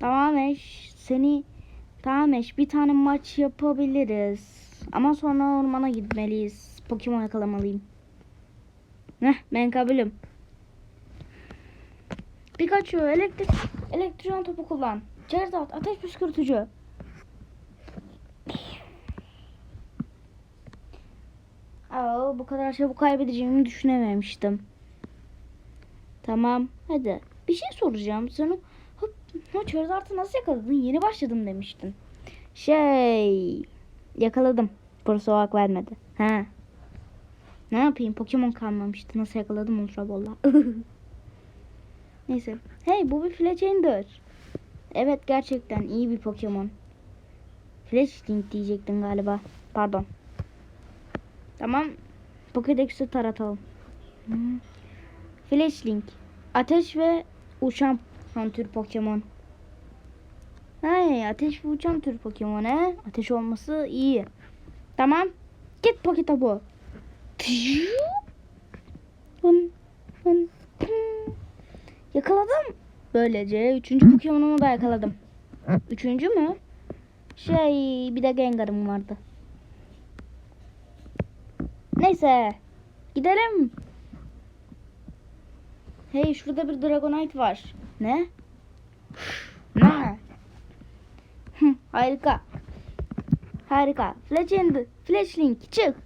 Tamam eş seni tamam eş bir tane maç yapabiliriz. Ama sonra ormana gitmeliyiz. Pokemon yakalamalıyım. Heh ben kabulüm. Pikachu elektrik elektron topu kullan. Charizard ateş püskürtücü. Aa, bu kadar çabuk kaybedeceğimi düşünememiştim. Tamam hadi. Bir şey soracağım. Sen o Charizard'ı nasıl yakaladın? Yeni başladım demiştin. Şey yakaladım. Burası hak vermedi. Ha. Ne yapayım? Pokemon kalmamıştı. Nasıl yakaladım Ultra Ball'la? Neyse. Hey bu bir Fletchender. Evet gerçekten iyi bir Pokemon. Fletchling diyecektin galiba. Pardon. Tamam. Pokédex'i taratalım. Hmm. Fletchling. Ateş ve uçan tür Pokemon. Hey, ateş ve uçan tür Pokemon he. Ateş olması iyi. Tamam. Git Poketopu. Yakaladım. Böylece üçüncü Pokemon'umu da yakaladım. Üçüncü mü? Şey bir de Gengar'ım vardı. Neyse. Gidelim. Hey şurada bir Dragonite var. Ne? Ne? Harika. Harika. Fletchend, Fletchling çık.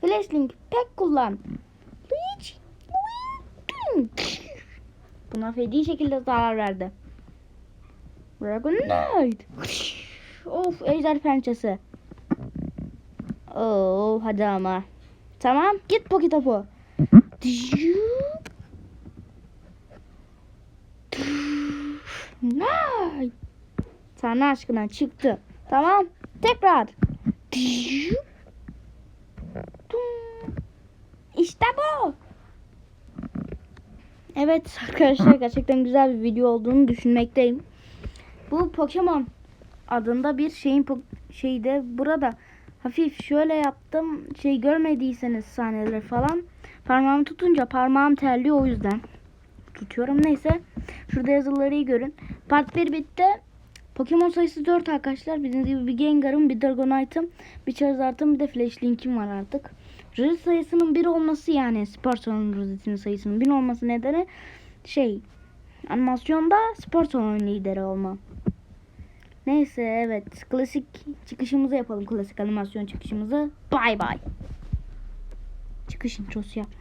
Fletchling pek kullan. Bleach. Buna feci şekilde zarar verdi. Dragonite. of ejder pençesi. Oo hadi ama. Tamam git Poketopu. Nay. Sana aşkına çıktı. Tamam. Tekrar. İşte bu. Evet arkadaşlar gerçekten güzel bir video olduğunu düşünmekteyim. Bu Pokemon adında bir şeyin şeyde burada hafif şöyle yaptım. Şey görmediyseniz sahneleri falan. Parmağımı tutunca parmağım terliyor o yüzden. Tutuyorum neyse. Şurada yazıları görün. Part 1 bitti. Pokemon sayısı 4 arkadaşlar. Bildiğiniz gibi bir Gengar'ım, bir Dragonite'ım, bir Charizard'ım, bir de Flashlink'im var artık. Rozet sayısının 1 olması yani spor salonu sayısının 1 olması nedeni şey animasyonda spor salonu lideri olma. Neyse evet klasik çıkışımızı yapalım klasik animasyon çıkışımızı. Bay bay. Çıkış introsu yap.